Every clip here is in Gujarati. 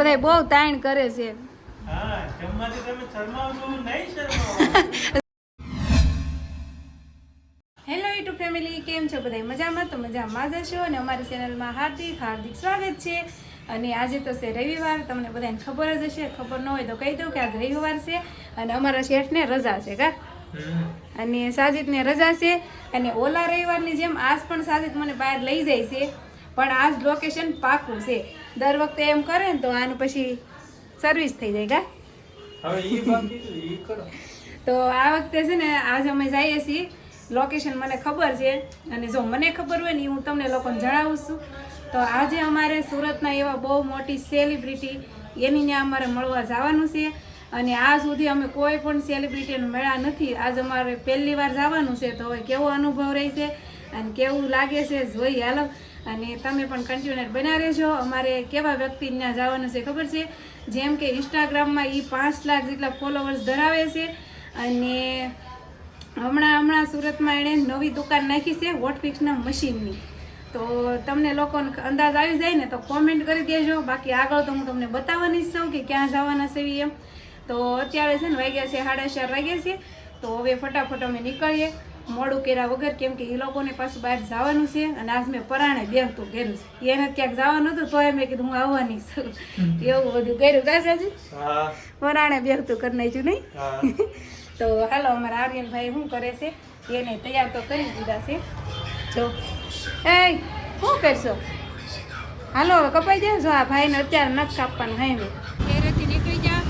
બધા બહુ તાણ કરે છે. હા જમવાથી તમે શરમાવશો નહીં શરમાવો. હેલો યુટ્યુબ ફેમિલી કેમ છો બધા મજામાં? તો મજામાં જ હશો અને અમારી ચેનલમાં હાર્દિક હાર્દિક સ્વાગત છે. અને આજે તો છે રવિવાર તમને બધાને ખબર જ હશે ખબર ન હોય તો કહી દઉં કે આજ રવિવાર છે અને અમારા શેઠને રજા છે કા? અને સાજિદને રજા છે અને ઓલા રવિવારની જેમ આજ પણ સાજિદ મને બહાર લઈ જાય છે. પણ આજ લોકેશન પાકું છે. દર વખતે એમ કરે ને તો આનું પછી સર્વિસ થઈ જાય બાકી તો આ વખતે છે ને આજ અમે જઈએ છીએ. લોકેશન મને ખબર છે અને જો મને ખબર હોય ને હું તમને લોકોને જણાવું છું. તો આજે અમારે સુરતના એવા બહુ મોટી સેલિબ્રિટી એની ત્યાં અમારે મળવા જવાનું છે. અને આ સુધી અમે કોઈ પણ સેલિબ્રિટીને મળ્યા નથી. આજ અમારે પહેલી વાર જવાનું છે તો હવે કેવો અનુભવ રહે છે અને કેવું લાગે છે જોઈ હાલો. અને તમે પણ કન્ટિન્યુઅર બના રહેજો. અમારે કેવા વ્યક્તિ ત્યાં જવાનું છે ખબર છે? જેમ કે ઇન્સ્ટાગ્રામમાં એ પાંચ લાખ જેટલા ફોલોવર્સ ધરાવે છે. અને હમણાં હમણાં સુરતમાં એણે નવી દુકાન નાખી છે વોટફિક્સના મશીનની. તો તમને લોકોને અંદાજ આવી જાય ને તો કોમેન્ટ કરી દેજો. બાકી આગળ તો હું તમને બતાવવાની જ છું કે ક્યાં જવાના છે એમ. તો અત્યારે છે ને વાગ્યા છે, સાડા ચાર વાગ્યા છે. તો હવે ફટાફટ અમે નીકળીએ. મોડું કર્યા વગર કેમ કે એ લોકોને પાછું બહાર જવાનું છે અને આજ મેં પરાણે બેહતું કર્યું છે. એને ક્યાંક જવાનું હતું તોય મેં કીધું હું આવવાની છું. એવું બધું કર્યું. કાશાજી હા. પરાણે બેહતું કરી નાખ્યું નહીં? તો હાલો અમારા આર્યનભાઈ શું કરે છે? એને તૈયાર તો કરી દીધા છે. જો. એ શું કરશો? હાલો હવે કપાઈ જાય જો આ ભાઈને અત્યારે નખ કાપવાનું હાઈવે ઘેરેથી નીકળી ગયા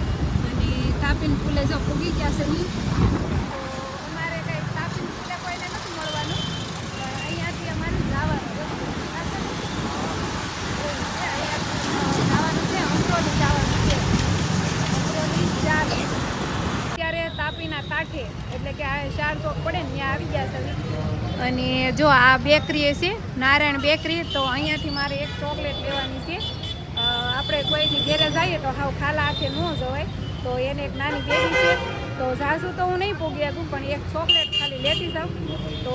અને કાપીને ફૂલે જો ફૂગી ગયા છે નહીં તો અમારે કંઈ તાપીન ફૂલે કોઈને નથી મળવાનું પણ અહીંયાથી અમારે જવાનું જવાનું છે અંકરોલી જવાનું છે અંકરોલી ચાર અત્યારે તાપીના કાંઠે એટલે કે આ ચાર ચોક પડે ને ત્યાં આવી ગયા છે અને જો આ બેકરી છે, નારાયણ બેકરી, તો અહીંયાથી મારે એક ચોકલેટ લેવાની છે. આપણે કોઈની ઘેરે જઈએ તો હાવ ખાલા હાથે ન જવાય. તો એને એક નાની બેબી છે. તો ઝાઝું તો હું નહીં પોગી શકું, પણ એક ચોકલેટ ખાલી લેતી જાઉં. તો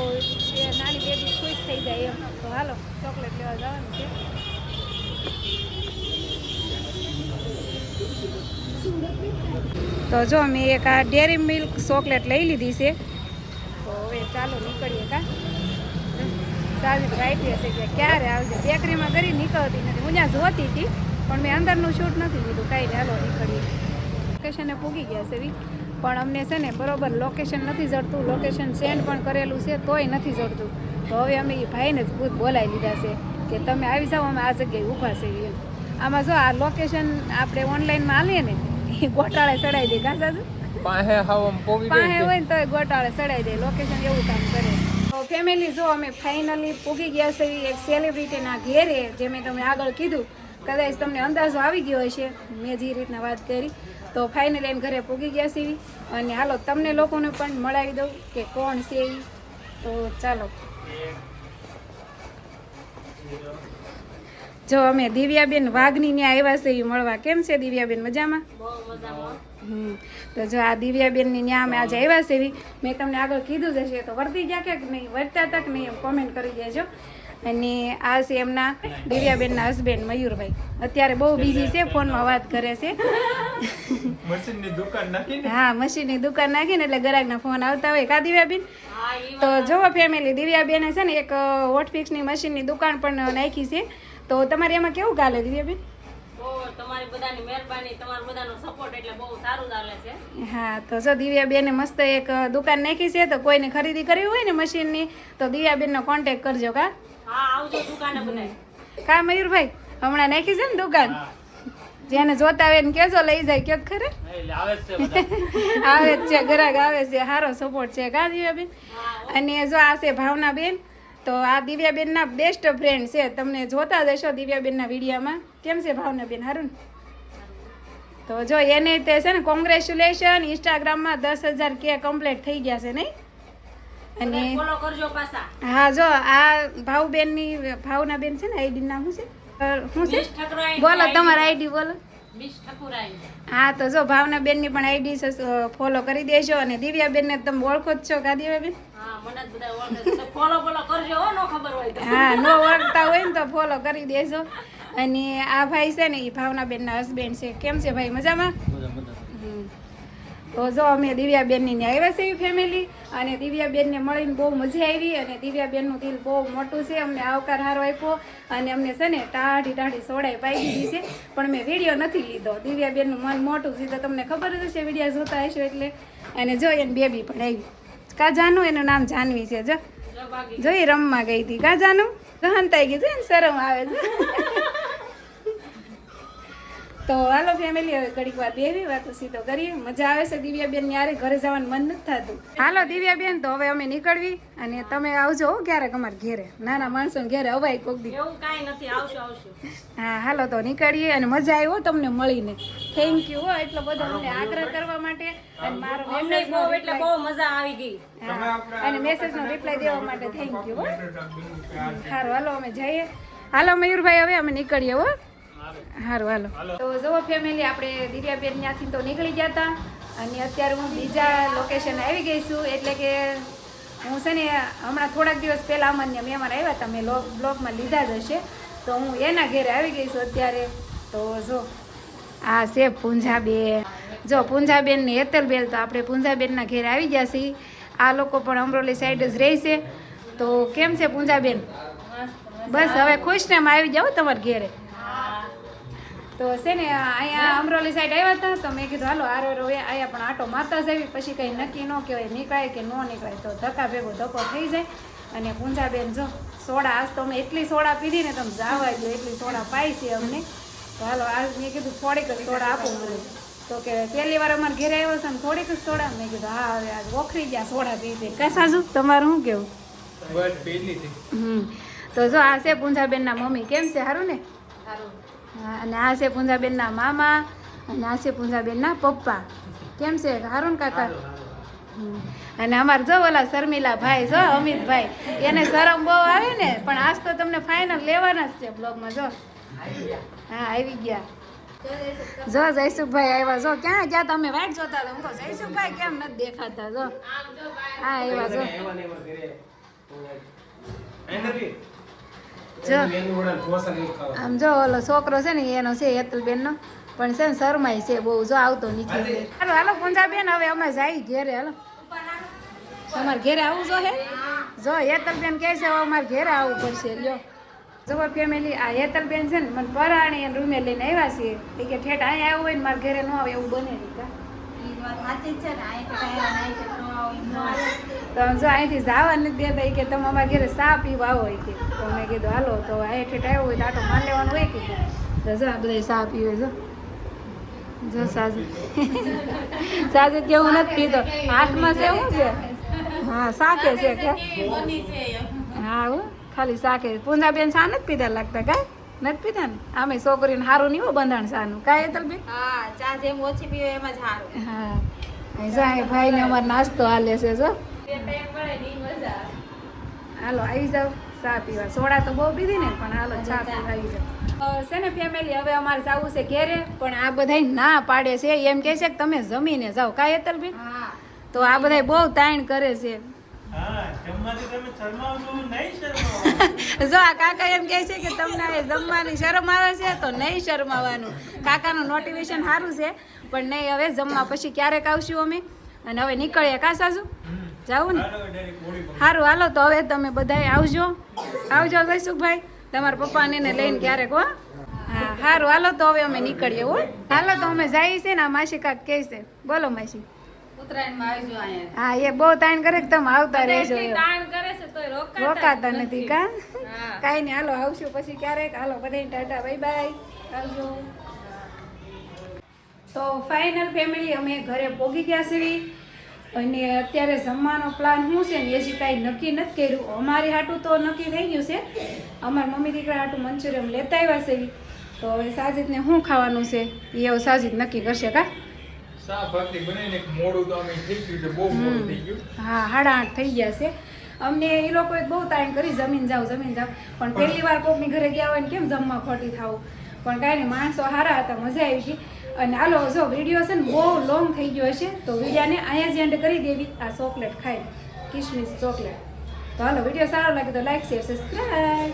એ નાની બેબી ખુશ થઈ જાય એમ. તો હાલો, ચોકલેટ લેવા જવાનું છે. તો જો મેં એક આ ડેરી મિલ્ક ચોકલેટ લઈ લીધી છે. તો હવે ચાલો નીકળીએ કા? સારી રાઈટ હશે કે ક્યારે આવશે બેકરીમાં કરી નીકળતી નથી. હું ત્યાં જોતી હતી પણ મેં અંદરનું શૂટ નથી લીધું. કાંઈ હાલો નીકળીએ. લોકેશને પૂગી ગયા છે. પણ અમને છે ને બરોબર લોકેશન નથી જડતું. લોકેશન સેન્ડ પણ કરેલું છે તોય નથી જડતું. તો હવે અમે એ ભાઈને જ ભૂત બોલાવી લીધા છે કે તમે આવી જાઓ અમે આ જગ્યાએ ઊભા છે એમ આમાં જો આ લોકેશન આપણે ઓનલાઈનમાં આલીએ ને એ ગોટાળે ચડાવી દે. કાં સાસુ? પાસે હોય ને તોય ગોટાળે ચડાવી દે. લોકેશન એવું કામ કરે. તો ફેમિલી જો અમે ફાઇનલી પૂગી ગયા છે એક સેલિબ્રિટીના ઘેરે, જે મેં તમને આગળ કીધું. કદાચ તમને અંદાજો આવી ગયો હશે, મેં જે રીતના વાત કરી. તો ફાઇનલી એને ઘરે પૂગી ગયા છે. અને હાલો, તમને લોકોને પણ મળાવી દઉં કે કોણ છે એ તો ચાલો. જો અમે દિવ્યાબેન વાઘની ત્યાં આવ્યા છે મળવા. કેમ છે દિવ્યાબેન? મજામાં. તો જો આ દિવ્યાબેનની ન્યા અમે આજે આવ્યા છે મેં તમને આગળ કીધું જ હશે તો વર્તી ગયા કે નહીં વર્તા તક નહીં એમ કોમેન્ટ કરી દેજો. અને આ છે એમના દિવ્યાબેનના હસબેન્ડ મયુરભાઈ. અત્યારે બહુ બિઝી છે ફોનમાં વાત કરે છે. હા મશીનની દુકાન નાખીને એટલે ગ્રાહકના ફોન આવતા હોય. કા દિવ્યાબેન? તો જોવો ફેમિલી દિવ્યાબેને છે ને એક વોટફિક્સની મશીનની દુકાન પણ નાખી છે. તો તમારે એમાં કેવું ગાલે દિવ્યાબેન? તમારી બધાની મહેરબાની તમારો બધાનો સપોર્ટ એટલે બહુ સારું ચાલે છે. હા તો જો દિવ્યાબેને મસ્ત એક દુકાન નાખી છે તો કોઈને ખરીદી કરવી હોય ને મશીનની તો દિવ્યાબેનનો કોન્ટેક કરજો કા? હા આવજો દુકાને બધાય કા મયુરભાઈ હમણાં નાખી છે ને દુકાન? જેને જોતા હોય ને કેજો લઈ જાય ક્યાંક ખરે? આવે જ છે બધા. આવે છે ગ્રાહક આવે છે સારો સપોર્ટ છે કા દિવ્યાબેન? અને જો આ છે ભાવનાબેન તો આ દિવ્યાબેનના બેસ્ટ ફ્રેન્ડ છે તમને જોતા જ હશો દિવ્યાબેનના વિડીયામાં. કેમ છે ભાવનાબેન હારું ને? તો જો એને તે છે ને કોંગ્રેચ્યુલેશન ઇન્સ્ટાગ્રામમાં દસ હજાર કે કમ્પ્લીટ થઈ ગયા છે નહીં? અને હા જો આ ભાવબેનની ભાવનાબેન છે ને આઈડી નામ શું છે? શું છે? બોલો તમારા આઈડી બોલો. હા તો જો ભાવના બેનની પણ આઈડી ફોલો કરી દેજો અને દિવ્યા બેનને તમે ઓળખો જ છો કા દિવ્યા બેન નો હા નો ઓળખતા હોય ને તો ફોલો કરી દેજો. અને આ ભાઈ છે ને એ ભાવના બેનના હસબન્ડ છે. કેમ છે ભાઈ? મજામાં? હમ. તો જો અમે દિવ્યાબેનની ને આવ્યા છે એવી ફેમિલી અને દિવ્યાબેનને મળીને બહુ મજા આવી અને દિવ્યાબેનનું દિલ બહુ મોટું છે. અમને આવકાર હારો આપ્યો અને અમને છે ને ટાઢી ટાઢી સોડાઈ પાઈ દીધી છે. પણ મેં વીડિયો નથી લીધો. દિવ્યાબેનનું મન મોટું છે તો તમને ખબર જ હશે વીડિયો જોતા હશો એટલે. અને જો એને બેબી પણ આવી. કા જાનું એનું નામ જાનવી છે જો. જોઈ રમવા ગઈ હતી. કા જાનું ગહનતાઈ ગઈ છે ને શરમ આવે છે. તો હાલો ફેમિલી હવે ઘડીક વાર બેવી વાતો સીધો કરીએ. મજા આવે છે દિવ્યાબેન યારે ઘરે જવાનું મન નથી થતું. હાલો દિવ્યાબેન તો હવે અમે નીકળવી અને તમે આવજો હો ક્યારેક અમારે ઘેરે. નાના માણસોને ઘેરે અવાય કોક દી. એવું કાંઈ નથી આવશું આવશું. હા હાલો તો નીકળીએ અને મજા આવી હો તમને મળીને. થેન્ક યુ હો એટલો બધો અમને આગ્રહ કરવા માટે. અને મારો મેસેજ બહુ એટલે બહુ મજા આવી ગઈ. અને મેસેજનો રિપ્લાય દેવા માટે થેન્ક યુ હો. સારું હાલો અમે જઈએ. હાલો મયુરભાઈ હવે અમે નીકળીએ હો. સારું હાલો. તો જુઓ ફેમિલી આપણે દિવ્યાબેન ત્યાંથી તો નીકળી ગયા હતા. અને અત્યારે હું બીજા લોકેશન આવી ગઈ છું. એટલે કે હું છે ને હમણાં થોડાક દિવસ પહેલાં અમને મહેમાન આવ્યા હતા. મેં બ્લોગમાં લીધા જ હશે. તો હું એના ઘેરે આવી ગઈ છું અત્યારે. તો જો આ છે પૂંજાબેન. જો પૂંજાબેન ને હેતલબેન તો આપણે પૂંજાબેનના ઘરે આવી ગયા છીએ. આ લોકો પણ અમરોલી સાઈડ જ રહે છે. તો કેમ છે પૂંજાબેન? બસ હવે ખુશ ને આવી જાઓ તમારા ઘેરે. તો છે ને અહીંયા અમરોલી સાઈડ આવ્યા હતા તો મેં કીધું હાલો આરો રો અહીંયા પણ આટો મારતા જવી પછી કંઈ નક્કી ન કહેવાય નીકળાય કે ન નીકળાય. તો ધક્કા ભેગો ધક્કો થઈ જાય. અને પૂંજાબેન જો સોડા આજ તો અમે એટલી સોડા પીધી ને તમે જાવા જો એટલી સોડા પાઈ છે અમને. તો હાલો આજ મેં કીધું થોડીક જ સોડા આપો મને. તો કે પહેલી વાર અમારે ઘરે આવ્યો છે ને થોડીક જ સોડા. મેં કીધું હા હવે આજ ઓખરી ગયા સોડા પી પી. કા સાસુ તમારું શું કેવું? હમ. તો જો આ છે પૂંજાબેનના મમ્મી. કેમ છે? સારું ને? સારું અને આ છે પૂંજાબેનના મામા અને આ છે પૂંજાબેનના પપ્પા. કેમ છે? હારું કાકા. અને અમારે જો ઓલા શર્મિલા ભાઈ જો અમિતભાઈ એને શરમ બહુ આવે ને પણ આજ તો તમને ફાઇનલ લેવાના જ છે બ્લોગમાં જો. હા આવી ગયા. જો જયસુખભાઈ આવ્યા જો ક્યાં ગયા તમે વાઈટ જોતા હતા? હું જયસુખભાઈ કેમ નથી દેખાતા જો? હા આવ્યા જો. જો આમ જો ઓલો છોકરો છે ને એનો છે હેતલબેનનો પણ છે ને શરમાય છે બહુ જો આવતો નથી. હાલો હાલો પૂંજાબેન હવે અમે જાય ઘેરે હાલો. તમારે ઘેરે આવવું જો હે? જો હેતલબેન કહે છે હવે અમારે ઘેરે આવવું પડશે લ્યો. જોવા ફેમિલી આ હેતલબેન છે ને મને પરાણી એને રૂમે લઈને આવ્યા છીએ. કે ઠેઠ અહીંયા આવ્યો હોય ને મારે ઘેરે ન આવે એવું બને નહીં કા. તો જો અહીંથી જવા નથી દેતા કે તમે અમારા ઘરે ચા પીવા આવો કે. તો મેં કીધું હાલો તો અહીંથી આવ્યો હોય તો આટો માર લેવાનું હોય કે તો જો આ બધા ચા પીવે જો. જો સાજુ. સાજુ કેવું નથી પીતો. હાથમાં છે શું છે? હા સાકે છે કે? હા હું. ખાલી સાકે પૂંજાબેન સા નથી પીતા લાગતા કાંઈ? નથી પીતા ને? આમે છોકરીને સારું નહીં બંધાણ સાનું કાંઈ તલબી? હા ચા જેમ ઓછી પીવે એમ જ સારું હા. સાહેબ ભાઈ ને અમારે નાસ્તો હાલે છે જો. હાલો આવી જાવ ચા પીવા. સોડા તો બહુ પીધી ને પણ હાલો ચા પીવા આવી જાવ છે ને ફેમિલી હવે અમારે જવું છે ઘેરે પણ આ બધા ના પાડે છે. એમ કહે છે કે તમે જમીને જાઓ. કાંઈ હેતલબેન તો આ બધા બહુ તાણ કરે છે હા જમવાથી તમે શરમાવશો નહીં શરમાવો જો આ કાકા એમ કહે છે કે તમને જમવાની શરમ આવે છે તો નહીં શરમાવાનું. કાકાનું નોટિફિકેશન સારું છે પણ નહીં હવે જમવા પછી ક્યારેક આવશું અમે. અને હવે નીકળીએ કા સાસુ જાવું ને. સારું હાલો તો હવે તમે બધાએ આવજો. આવજો જયસુખભાઈ તમારા પપ્પાને એને લઈને ક્યારેક હો. હા સારું હાલો તો હવે અમે નીકળીએ હો. હાલો તો અમે જઈએ છે ને આ માસી કાક કહે છે. બોલો માસી. હા એ બહુ તાણ કરે કે તમે આવતા રહેજો. રોકાતા નથી કા. કાંઈ નહીં હાલો આવશું પછી ક્યારેક. હાલો બધાને ટાટા બાય બાય. આવજો. તો ફાઇનલ ફેમિલી અમે ઘરે પોગી ગયા છીએ. અને અત્યારે જમવાનો પ્લાન શું છે ને એ હજી કાંઈ નક્કી નથી કર્યું. અમારી હાટું તો નક્કી થઈ ગયું છે. અમારા મમ્મી દીકરા હાટું મંચુરિયમ લેતા આવ્યા છે. તો હવે સાજીદને શું ખાવાનું છે એ હવે સાજીદ નક્કી કરશે કા? હા સાડા આઠ થઈ ગયા છે અમને એ લોકોએ બહુ તાણ કરી જમીન જાવ જમીન જાવ પણ પહેલી વાર કોકની ઘરે ગયા હોય ને કેમ જમવા ખોટી થાવ? પણ કાંઈ નહીં માણસો સારા હતા મજા આવી ગઈ. અને હાલો જો વીડિયો છે ને બહુ લોંગ થઈ ગયો હશે તો વિડીયાને અહીંયા જ એન્ડ કરી દેવી આ ચોકલેટ ખાઈ કિશમિશ ચોકલેટ તો હાલો વીડિયો સારો લાગે તો લાઈક શેર સબસ્ક્રાઈબ